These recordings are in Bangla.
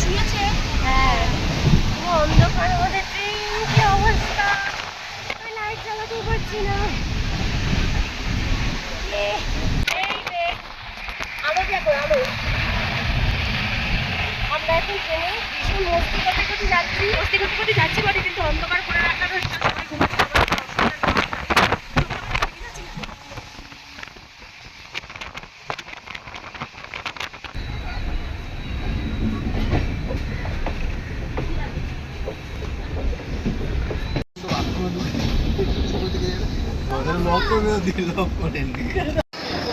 শুয়েছে? হ্যাঁ। অন্ধকার কি অবস্থা। আমি লাইট জ্বালাতেও পারছি না। আলো দেখো আমরা এখন ট্রেনে ভীষণ মস্তি করতে করতে যাচ্ছি। মস্তি করতে করতে যাচ্ছি বটে, কিন্তু অন্ধকার করে রাখা রয়েছে সবাই ঘুমাচ্ছে আমার কোনো অসুবিধা নেই।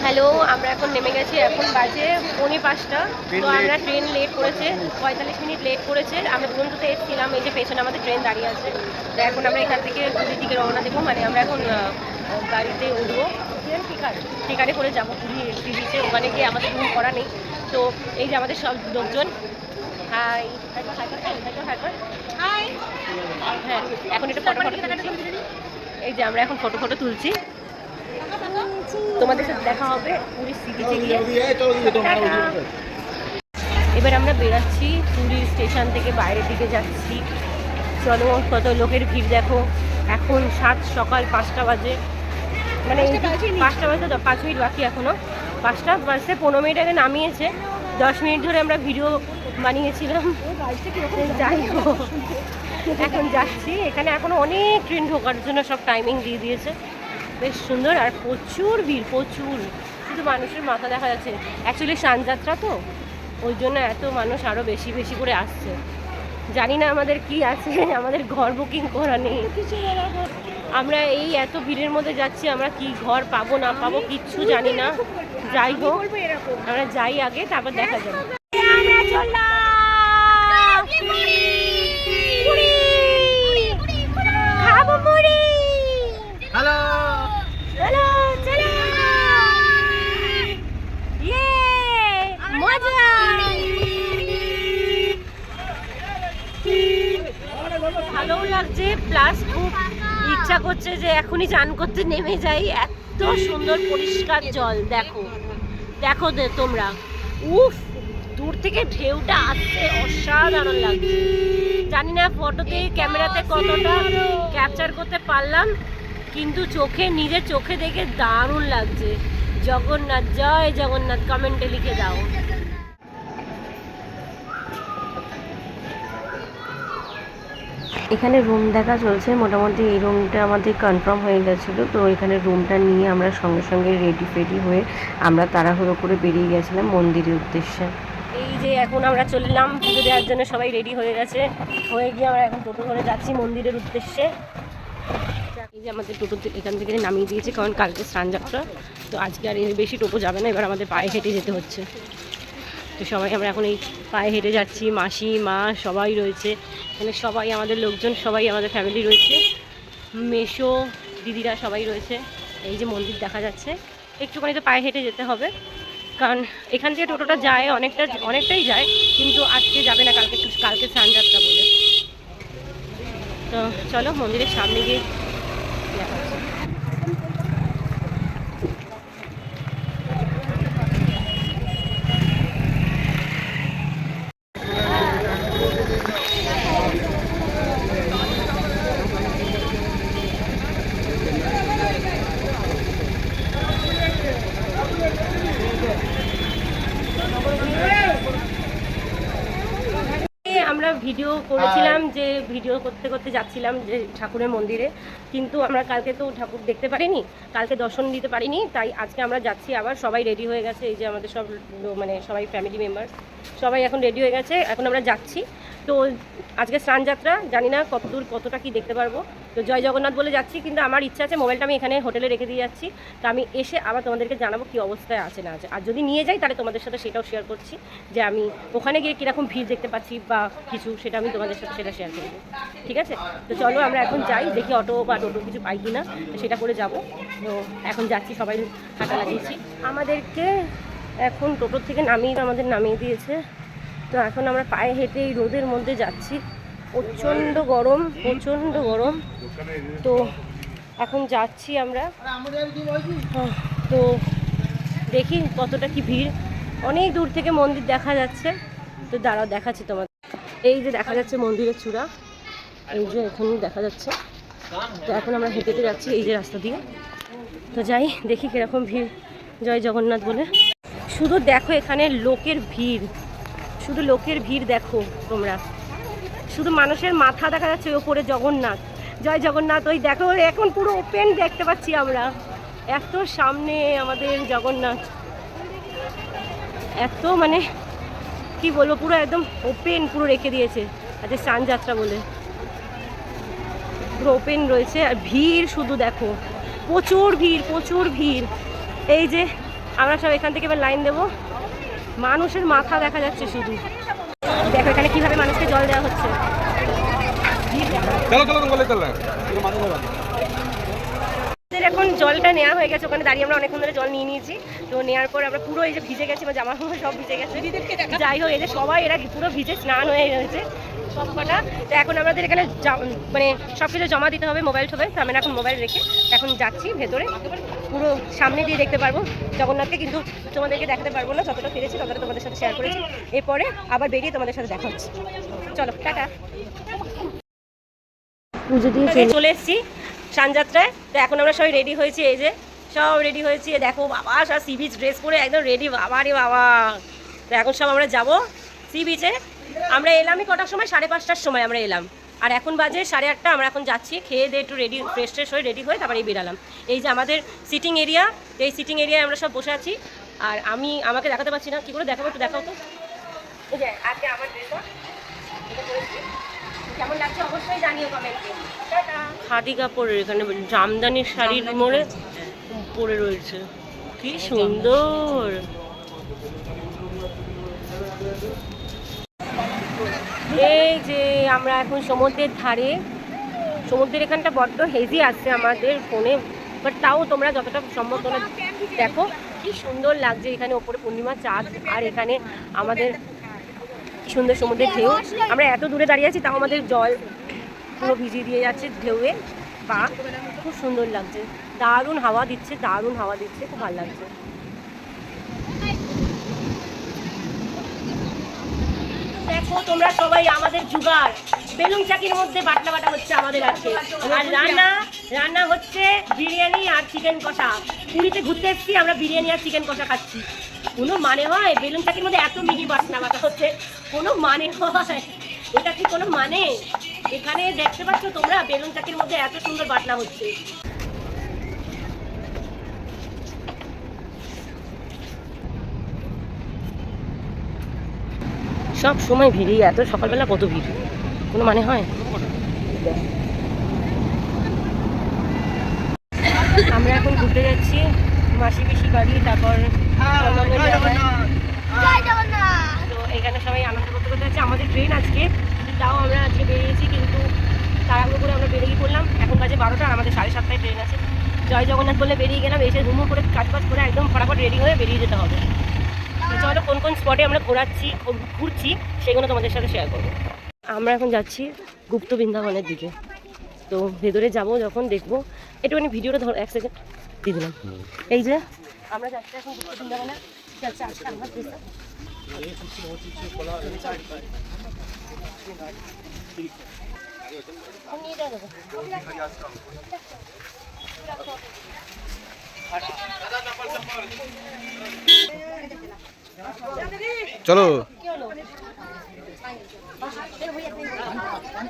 হ্যালো আমরা এখন নেমে গেছি এখন বাজে পৌনে পাঁচটা। তো আমরা ট্রেন লেট করেছে পঁয়তাল্লিশ মিনিট লেট করেছে। আমরা দুরন্ততে এসেছিলাম এই যে পেছনে আমাদের ট্রেন দাঁড়িয়ে আছে। তো এখন আমরা এখান থেকে পুরীর দিকে রওনা দেবো মানে আমরা এখন গাড়িতে উঠবো। টিকারে করে যাব। পুরী বিচে ওখানে গিয়ে আমাদের রুম করা নেই। তো এই যে আমাদের সব লোকজন। হাই হাই হ্যাঁ এখন একটু ফটো ফটো এই যে আমরা এখন ফটো ফটো তুলছি। তোমাদের সাথে দেখা হবে পুরীর সি বিচে গিয়ে। এবার আমরা বেরাচ্ছি পুরীর স্টেশন থেকে বাইরের দিকে যাচ্ছি। চলো কত লোকের ভিড় দেখো। এখন সাত সকাল পাঁচটা বাজে। মানে পাঁচটা বাজে তো পাঁচ মিনিট বাকি এখনও। পাঁচটা বাজতে পনেরো মিনিট আগে নামিয়েছে। দশ মিনিট ধরে আমরা ভিডিও বানিয়েছিলাম। যাই হোক। এখন যাচ্ছি। এখানে এখনও অনেক ট্রেন ঢোকার জন্য সব টাইমিং দিয়ে দিয়েছে। বেশ সুন্দর আর প্রচুর ভিড়, প্রচুর। শুধু মানুষের মাথা দেখা যাচ্ছে। অ্যাকচুয়ালি সানযাত্রা তো, ওই জন্য এত মানুষ আরও বেশি বেশি করে আসছে। জানি না আমাদের কি আছে, আমাদের ঘর বুকিং করা নেই। আমরা এই এত ভিড়ের মধ্যে যাচ্ছি, আমরা কি ঘর পাবো, না পাবো, কিচ্ছু জানি না। যাই হোক, আমরা যাই আগে, তারপর দেখা যাবে আমরা চললাম পুরী! খাব মুড়ি হ্যালো চলো চলো ইয়ে মজা ভালোও লাগছে প্লাস খুব ইচ্ছা করছে যে এখনই চান করতে নেমে যাই। এত সুন্দর পরিষ্কার জল, দেখো। দেখো দে তোমরা। উফ, দূর থেকে ঢেউটা আসছে, অসাধারণ লাগছে। জানি না ফটোতে, ক্যামেরাতে কতটা ক্যাপচার করতে পারলাম, কিন্তু চোখে, নিজের চোখে দেখে দারুণ লাগছে। জগন্নাথ, জয় জগন্নাথ কমেন্টে লিখে দাও। এখানে রুম দেখা চলছে। মোটামুটি এই রুমটা আমাদের কনফার্ম হয়ে গেছিল। তো এখানে রুমটা নিয়ে আমরা সঙ্গে সঙ্গে রেডি ফেডি হয়ে আমরা তাড়াহুড়ো করে বেরিয়ে গেছিলাম মন্দিরের উদ্দেশ্যে। এই যে এখন আমরা চললাম পুজো দেওয়ার জন্য সবাই রেডি হয়ে গেছে। হয়ে গিয়ে আমরা এখন টোটো করে যাচ্ছি মন্দিরের উদ্দেশ্যে। এই যে আমাদের টোটো এখান থেকে নামিয়ে দিয়েছে, কারণ কালকে স্নানযাত্রা তো আজকে আর বেশি টোটো যাবে না, এবার আমাদের পায়ে হেঁটে যেতে হচ্ছে। তো সবাই আমরা এখন এই পায়ে হেঁটে যাচ্ছি। মাসি, মা সবাই রয়েছে। এখানে সবাই আমাদের লোকজন, সবাই আমাদের ফ্যামিলি রয়েছে। মেশো, দিদিরা সবাই রয়েছে। এই যে মন্দির দেখা যাচ্ছে। একটুখানি তো পায়ে হেঁটে যেতে হবে। কারণ এখান থেকে টোটোটা যায়, অনেকটা, অনেকটাই যায়, কিন্তু আজকে যাবে না, কালকে কালকে স্নানযাত্রা বলে। তো চলো মন্দিরের সামনে গিয়ে দেখা হচ্ছে আমরা ভিডিও করেছিলাম যে ভিডিও করতে করতে যাচ্ছিলাম যে ঠাকুরের মন্দিরে। কিন্তু আমরা কালকে তো ঠাকুর দেখতে পারিনি, কালকে দর্শন দিতে পারিনি, তাই আজকে আমরা যাচ্ছি আবার। সবাই রেডি হয়ে গেছে, এই যে আমাদের সব মানে সবাই ফ্যামিলি মেম্বার সবাই এখন রেডি হয়ে গেছে, এখন আমরা যাচ্ছি। তো আজকে স্নানযাত্রা, জানি না কত দূর, কতটা কি দেখতে পারব। তো জয় জগন্নাথ বলে যাচ্ছি, কিন্তু আমার ইচ্ছা আছে মোবাইলটা আমি এখানে হোটেলে রেখে দিয়ে যাচ্ছি। তো আমি এসে আবার তোমাদেরকে জানাব কি অবস্থায় আছে না আছে। আর যদি নিয়ে যাই, তাহলে তোমাদের সাথে সেটাও শেয়ার করছি, যে আমি ওখানে গিয়ে কীরকম ভিড় দেখতে পাচ্ছি বা কিছু, সেটা আমি তোমাদের সাথে সেটা শেয়ার করব ঠিক আছে? তো চলো আমরা এখন যাই, দেখি অটো বা টোটো কিছু পাই কি না সেটা করে যাব। তো এখন যাচ্ছি, সবাই হাঁটা লাগিয়েছি। আমাদেরকে এখন টোটোর থেকে নামিয়ে, আমাদের নামিয়ে দিয়েছে। তো এখন আমরা পায়ে হেঁটে এই রোদের মধ্যে যাচ্ছি। প্রচণ্ড গরম প্রচণ্ড গরম। তো এখন যাচ্ছি আমরা। তো দেখি কতটা কি ভিড়। অনেক দূর থেকে মন্দির দেখা যাচ্ছে। তো দাঁড়াও, দেখাচ্ছি তোমাদের। এই যে দেখা যাচ্ছে মন্দিরের চূড়া। এই যে এখানে দেখা যাচ্ছে। তো এখন আমরা হেঁটে হেঁটে যাচ্ছি এই যে রাস্তা দিয়ে। তো যাই, দেখি কীরকম ভিড়। জয় জগন্নাথ বলে। শুধু দেখো এখানে লোকের ভিড়। শুধু লোকের ভিড় দেখো তোমরা। শুধু মানুষের মাথা দেখা যাচ্ছে ওপরে জগন্নাথ। জয় জগন্নাথ, ওই দেখো এখন পুরো ওপেন দেখতে পাচ্ছি আমরা। এত সামনে আমাদের জগন্নাথ। এত মানে কি বলব, পুরো একদম ওপেন পুরো রেখে দিয়েছে। আজকে স্নান যাত্রা বলে। পুরো ওপেন রয়েছে আর ভিড় শুধু দেখো প্রচুর ভিড় প্রচুর ভিড়। এই যে আমরা সব এখান থেকে এবার লাইন দেবো। মানুষের মাথা দেখা যাচ্ছে শুধু। দেখো এখানে কীভাবে মানুষকে জল দেওয়া হচ্ছে। এখন জলটা নেওয়া হয়ে গেছে ওখানে দাঁড়িয়ে আমরা অনেকক্ষণ ধরে জল নিয়ে নিয়েছি। তো নেওয়ার পর আমরা পুরো এই যে ভিজে গেছি বা জামা কাপড় সব ভিজে গেছে। যাই হোক এই যে সবাই এরা পুরো ভিজে স্নান হয়ে রয়েছে তো এখন আমাদের এখানে মানে সব কিছু জমা দিতে হবে মোবাইল টোবাইল তো আমরা এখন মোবাইল রেখে এখন যাচ্ছি ভেতরে। পুরো সামনে দিয়ে দেখতে পারব জগন্নাথকে কিন্তু তোমাদেরকে দেখাতে পারব না যতটা পেরেছি ততটা তোমাদের সাথে শেয়ার করেছি। এরপরে আবার বেরিয়ে তোমাদের সাথে দেখা হচ্ছে। চলো টাটা। পুজো দিয়ে চলে এসেছি সানযাত্রায়। তো এখন আমরা সবাই রেডি হয়েছি এই যে সব রেডি হয়েছি। দেখো বাবা সব সি বিচ ড্রেস পরে একদম রেডি বাবা রে বাবা। তো এখন সব আমরা যাব সি বিচে আমরা এলামই কটার সময়? সাড়ে পাঁচটার সময় আমরা এলাম। আর এখন বাজে সাড়ে আটটা আমরা এখন যাচ্ছি খেয়ে দিয়ে একটু রেডি ফ্রেশ ট্রেশ হয়ে রেডি হয়ে তারপরে বেরালাম। এই যে আমাদের সিটিং এরিয়া এই সিটিং এরিয়ায় আমরা সব বসে আছি। আর আমি আমাকে দেখাতে পারছি না। কী করে দেখাবো একটু দেখাও তো। এই যে আজকে আমার ড্রেসটা এটা কেমন লাগছে অবশ্যই জানিও কমেন্টে খাদি কাপড়ের এখানে জামদানির শাড়ির মোড়ে পরে রয়েছে। কি সুন্দর। এই যে আমরা এখন সমুদ্রের ধারে, সমুদ্রের এখানটা বড্ড হেজি আসছে আমাদের ফোনে বাট তাও তোমরা যতটা সম্ভব তোমরা দেখো, কি সুন্দর লাগছে এখানে ওপরে পূর্ণিমা চাঁদ আর এখানে আমাদের সুন্দর সমুদ্রের ঢেউ। আমরা এত দূরে দাঁড়িয়ে আছি, তাও আমাদের জল পুরো ভিজিয়ে দিয়ে যাচ্ছে ঢেউয়ে। বা, খুব সুন্দর লাগছে। দারুণ হাওয়া দিচ্ছে, দারুণ হাওয়া দিচ্ছে, খুব ভালো লাগছে। দেখো, তোমরা সবাই আমাদের জুগার বেলুন চাকির মধ্যে বাটনা বাটা হচ্ছে আমাদের আজকে। আর রান্না রান্না হচ্ছে বিরিয়ানি আর চিকেন কষা। পুরীতে ঘুরতে এসেছি, আমরা বিরিয়ানি আর চিকেন কষা খাচ্ছি। কোনো মানে হয়? বেলুন চাকির মধ্যে এত মিহি বাটনা বাটা হচ্ছে। কোনো মানে হয়? এটা কি কোনো মানে? এখানে দেখতে পাচ্ছ তোমরা, বেলুন চাকির মধ্যে এত সুন্দর বাটনা হচ্ছে। সব সময় ভিড়ই এত সকালবেলা কত ভিড়? কোনো মানে হয়? আমরা এখন ঘুরতে যাচ্ছি, মাসি পিসি বাড়ি, তারপর তো এখানে সবাই আনন্দ করতে করতে যাচ্ছে। আমাদের ট্রেন আজকে, তাও আমরা আজকে বেরিয়েছি, কিন্তু তাড়াহুড়ো করে আমরা বেরিয়ে পড়লাম। এখন বাজে বারোটা আমাদের সাড়ে সাতটায় ট্রেন আছে। জয় জগন্নাথ বলে বেরিয়ে গেলাম, এসে রুমো করে কাজ করে একদম ফটাফট রেডি হয়ে বেরিয়ে যেতে হবে। তো চলো কোন কোন স্পটে আমরা ঘোরাচ্ছি ঘুরছি সেগুলো তোমাদের সাথে শেয়ার করব। আমরা এখন যাচ্ছি গুপ্ত বৃন্দাবনের দিকে। তো ভেতরে যাব যখন দেখব। একটুখানি ভিডিওটা ধর এক সেকেন্ড দিয়ে দিলাম। এই যে আমরা যাচ্ছি এখন গুপ্ত বৃন্দাবনে যাচ্ছে আজকে আমার নিয়ে। চলো।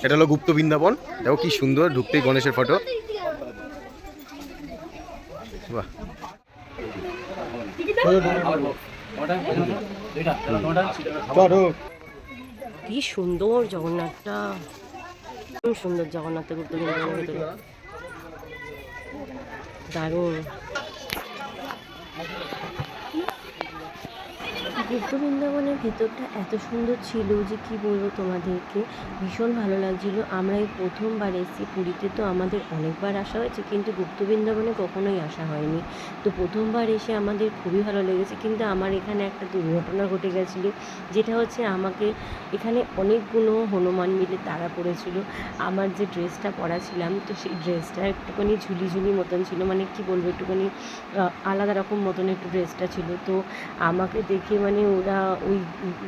এটা হলো গুপ্ত বৃন্দাবন। দেখো কি সুন্দর, ঢুকতেই গণেশের ফটো কি সুন্দর জগন্নাথটা। সুন্দর জগন্নাথ গুপ্ত বৃন্দাবনের ভেতরে। দারুণ। গুপ্ত বৃন্দাবনের ভেতরটা এত সুন্দর ছিল যে কি বলব তোমাদেরকে? ভীষণ ভালো লাগছিল। আমরা এই প্রথমবার এসেছি। পুরীতে তো আমাদের অনেকবার আসা হয়েছে, কিন্তু গুপ্ত বৃন্দাবনে কখনোই আসা হয়নি। তো প্রথমবার এসে আমাদের খুবই ভালো লেগেছে। কিন্তু আমার এখানে একটা দুর্ঘটনা ঘটে গেছিল, যেটা হচ্ছে আমাকে এখানে অনেকগুলো হনুমান মিলে তারা পড়েছিল আমার যে ড্রেসটা পরা ছিলাম, তো সেই ড্রেসটা একটুখানি ঝুলি ঝুলি মতন ছিল মানে কি বলব একটুখানি আলাদা রকম মতন একটু ড্রেসটা ছিল। তো আমাকে দেখে মানে মানে ওরা ওই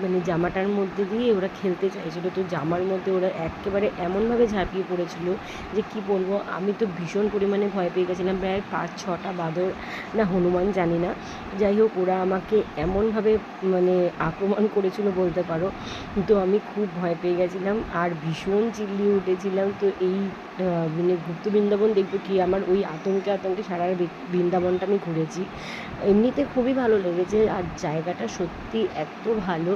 মানে জামাটার মধ্যে দিয়ে ওরা খেলতে চাইছিল। তো জামার মধ্যে ওরা একেবারে এমনভাবে ঝাঁপিয়ে পড়েছিল যে কি বলব, আমি তো ভীষণ পরিমাণে ভয় পেয়ে গেছিলাম। প্রায় পাঁচ, ছটা বাঁদর না, হনুমান জানি না। যাই হোক, ওরা আমাকে এমনভাবে মানে আক্রমণ করেছিল বলতে পারো। তো আমি খুব ভয় পেয়ে গেছিলাম আর ভীষণ চিল্লিয়ে উঠেছিলাম। তো এই মানে গুপ্ত বৃন্দাবন দেখব কি আমার ওই আতঙ্কে আতঙ্কে সারা বৃন্দাবনটা আমি ঘুরেছি। এমনিতে খুবই ভালো লেগেছে আর জায়গাটা সত্যি এত ভালো।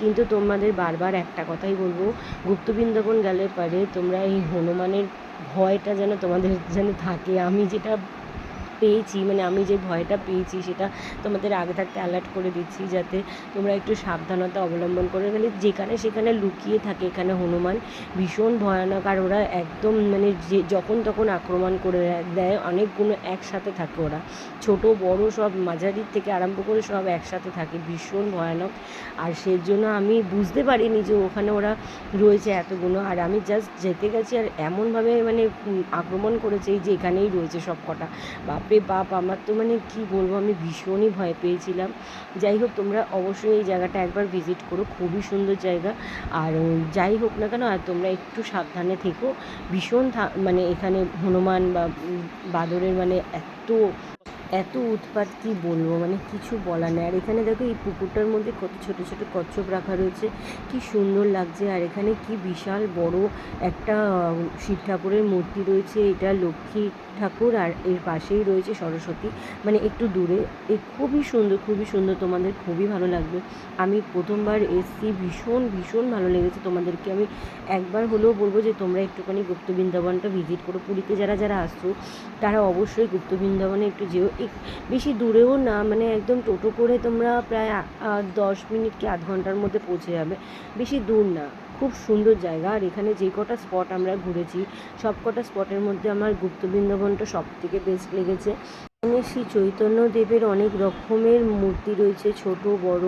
কিন্তু তোমাদের বারবার একটা কথাই বলব, গুপ্ত বৃন্দাবন গেলে পরে তোমরা এই হনুমানের ভয়টা যেন তোমাদের যেন থাকে। আমি যেটা পেয়েছি মানে আমি যে ভয়টা পেয়েছি সেটা তোমাদের আগে থাকতে অ্যালার্ট করে দিচ্ছি যাতে তোমরা একটু সাবধানতা অবলম্বন করে। গেলে যেখানে সেখানে লুকিয়ে থাকে এখানে হনুমান, ভীষণ ভয়ানক। আর ওরা একদম মানে যে যখন তখন আক্রমণ করে দেয়, অনেকগুলো একসাথে থাকে ওরা। ছোট, বড় সব মাঝারির থেকে আরম্ভ করে সব একসাথে থাকে, ভীষণ ভয়ানক। আর সেজন্য আমি বুঝতে পারিনি যে ওখানে ওরা রয়েছে এতগুলো। আর আমি জাস্ট যেতে গেছি আর এমনভাবে মানে আক্রমণ করেছে যে এখানেই রয়েছে সব কটা বাপরে! বাপ, আমার তো মানে কি বলব, আমি ভীষণই ভয় পেয়েছিলাম। যাই হোক, তোমরা অবশ্যই এই জায়গাটা একবার ভিজিট করো, খুবই সুন্দর জায়গা। আর যাই হোক না কেন, আর তোমরা একটু সাবধানে থেকো। ভীষণ মানে এখানে হনুমান বা বাদরের মানে এত এত উৎপাত কি বলব? মানে কিছু বলার নেই। আর এখানে দেখো এই পুকুরটার মধ্যে কত ছোট ছোট কচ্ছপ রাখা রয়েছে। কি সুন্দর লাগছে। আর এখানে কি বিশাল বড় একটা শিব ঠাকুরের মূর্তি রয়েছে। এটা লক্ষ্মী ঠাকুর আর এর পাশেই রয়েছে সরস্বতী। মানে একটু দূরে। এ খুবই সুন্দর খুবই সুন্দর। তোমাদের খুবই ভালো লাগবে। আমি প্রথমবার এসছি। ভীষণ ভীষণ ভালো লেগেছে তোমাদেরকে। আমি একবার হলেও বলব যে তোমরা একটুখানি গুপ্ত বৃন্দাবনটা ভিজিট করো। পুরীতে যারা যারা আসছো, তারা অবশ্যই গুপ্ত বৃন্দাবনে একটু যেও। বেশি দূরেও না মানে একদম টোটো করে তোমরা প্রায় দশ মিনিট কি আধ ঘণ্টার মধ্যে পৌঁছে যাবে। বেশি দূর না, খুব সুন্দর জায়গা। আর এখানে যে কটা স্পট আমরা ঘুরেছি, সব কটা স্পটের মধ্যে আমার গুপ্ত বৃন্দাবনটা সব থেকে বেস্ট লেগেছে। এখানে শ্রী চৈতন্য দেবের অনেক রকমের মূর্তি রয়েছে, ছোট, বড়,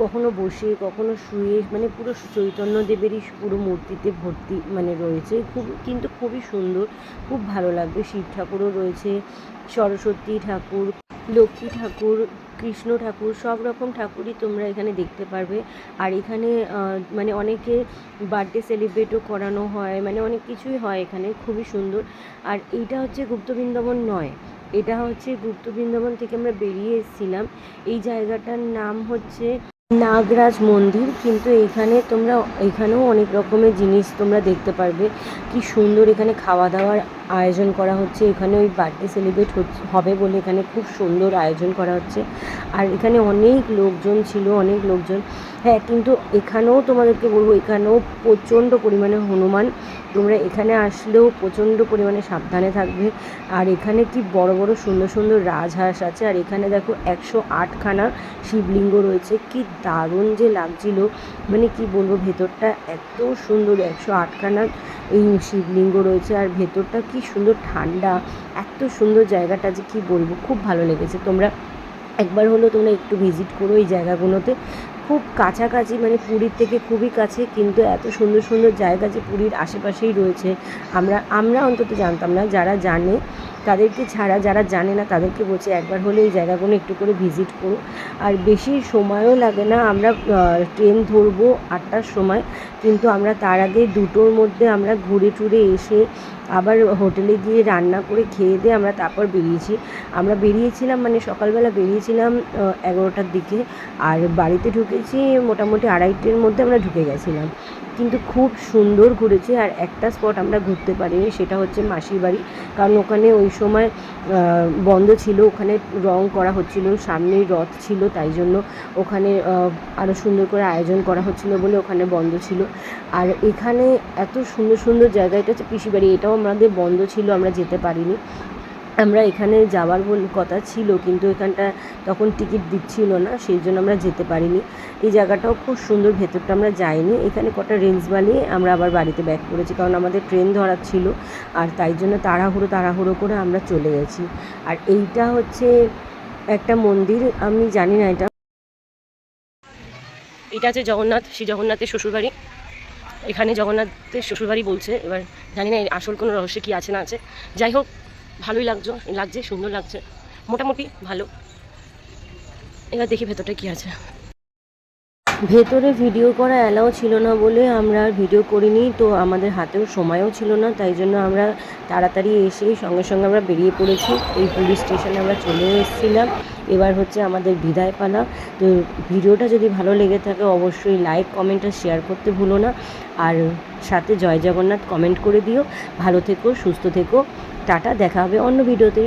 কখনো বসে, কখনো শুয়ে মানে পুরো চৈতন্য দেবেরই পুরো মূর্তিতে ভর্তি মানে রয়েছে। খুব কিন্তু খুবই সুন্দর, খুব ভালো লাগবে। শিব ঠাকুরও রয়েছে। সরস্বতী ঠাকুর, লক্ষ্মী ঠাকুর, কৃষ্ণ ঠাকুর, সব রকম ঠাকুরই তোমরা এখানে দেখতে পারবে। আর এখানে মানে অনেকে বার্থডে সেলিব্রেটও করানো হয় মানে অনেক কিছুই হয় এখানে, খুবই সুন্দর। আর এইটা হচ্ছে গুপ্ত বৃন্দাবন নয়, এটা হচ্ছে গুপ্ত বৃন্দাবন থেকে আমরা বেরিয়ে এসেছিলাম। এই জায়গাটার নাম হচ্ছে নাগরাজ মন্দির, কিন্তু এখানে তোমরা, এখানেও অনেক রকমের জিনিস তোমরা দেখতে পারবে। কি সুন্দর এখানে খাওয়া দাওয়ার আয়োজন করা হচ্ছে। এখানে ওই বার্থডে সেলিব্রেট হবে বলে এখানে খুব সুন্দর আয়োজন করা হচ্ছে। আর এখানে অনেক লোকজন ছিল, অনেক লোকজন হ্যাঁ কিন্তু এখানেও তোমাদেরকে বলব, এখানেও প্রচণ্ড পরিমাণে হনুমান। তোমরা এখানে আসলেও প্রচণ্ড পরিমাণে সাবধানে থাকবে। আর এখানে কি বড় বড়, সুন্দর সুন্দর রাজহাঁস আছে। আর এখানে দেখো একশো আটখানা শিবলিঙ্গ রয়েছে। কি দারুণ যে লাগছিল। মানে কি বলব, ভেতরটা এত সুন্দর, একশো আটখানা এই শিবলিঙ্গ রয়েছে। আর ভেতরটা কি সুন্দর ঠান্ডা। এত সুন্দর জায়গাটা যে কি বলব, খুব ভালো লেগেছে। তোমরা একবার হলেও তোমরা একটু ভিজিট করো এই জায়গাগুলোতে। খুব কাছাকাছি মানে পুরীর থেকে খুবই কাছে, কিন্তু এত সুন্দর সুন্দর জায়গা যে পুরীর আশেপাশেই রয়েছে, আমরা আমরা অন্তত জানতাম না, যারা জানে। তাদেরকে ছাড়া যারা জানে না, তাদেরকে বলছি একবার হলে এই জায়গাগুলো একটু করে ভিজিট করো। আর বেশি সময়ও লাগে না, আমরা ট্রেন ধরবো আটটার সময়, কিন্তু আমরা তার আগে দুটোর মধ্যে আমরা ঘুরে টুরে এসে আবার হোটেলে গিয়ে রান্না করে খেয়ে দিয়ে আমরা তারপর বেরিয়েছি। আমরা বেরিয়েছিলাম মানে সকালবেলা বেরিয়েছিলাম এগারোটার দিকে, আর বাড়িতে ঢুকেছি মোটামুটি আড়াইটের মধ্যে আমরা ঢুকে গেছিলাম। কিন্তু খুব সুন্দর ঘুরেছি আর একটা স্পট আমরা ঘুরতে পারিনি, সেটা হচ্ছে মাসির বাড়ি। কারণ ওখানে ওই সময় বন্ধ ছিল, ওখানে রং করা হচ্ছিল, সামনেই রথ ছিল, তাই জন্য ওখানে আরও সুন্দর করে আয়োজন করা হচ্ছিল বলে ওখানে বন্ধ ছিল। আর এখানে এত সুন্দর সুন্দর জায়গা, এটা হচ্ছে পিসি বাড়ি এটাও আমাদের বন্ধ ছিল, আমরা যেতে পারিনি। আমরা এখানে যাওয়ার বল, কথা ছিল কিন্তু এখানটা তখন টিকিট দিচ্ছিল না, সেই জন্য আমরা যেতে পারিনি। এই জায়গাটাও খুব সুন্দর, ভেতরটা আমরা যাইনি। এখানে কটা রেঞ্জ বানিয়ে আমরা আবার বাড়িতে ব্যাক করেছি, কারণ আমাদের ট্রেন ধরার ছিল আর তাই জন্য তাড়াহুড়ো তাড়াহুড়ো করে আমরা চলে গেছি। আর এইটা হচ্ছে একটা মন্দির, আমি জানি না এটা। এটা আছে জগন্নাথ, শ্রী জগন্নাথের শ্বশুরবাড়ি। এখানে জগন্নাথের শ্বশুরবাড়ি বলছে, এবার জানি না আসল কোনো রহস্য কি আছে না আছে। যাই হোক ভালোই লাগছে লাগছে সুন্দর লাগছে। মোটামুটি ভালো। এবার দেখি ভেতরটা কি আছে। ভেতরে ভিডিও করা অ্যালাও ছিল না বলে আমরা আর ভিডিও করিনি, তো আমাদের হাতেও সময়ও ছিল না, তাই জন্য আমরা তাড়াতাড়ি এসেই সঙ্গে সঙ্গে আমরা বেরিয়ে পড়েছি। এই পুলিশ স্টেশনে আমরা চলেও এসেছিলাম। এবার হচ্ছে আমাদের বিদায় পালা তো ভিডিওটা যদি ভালো লেগে থাকে অবশ্যই লাইক কমেন্ট আর শেয়ার করতে ভুলো না। আর সাথে জয় জগন্নাথ কমেন্ট করে দিও। ভালো থেকো, সুস্থ থেকো। টাটা, দেখা হবে অন্য ভিডিওতে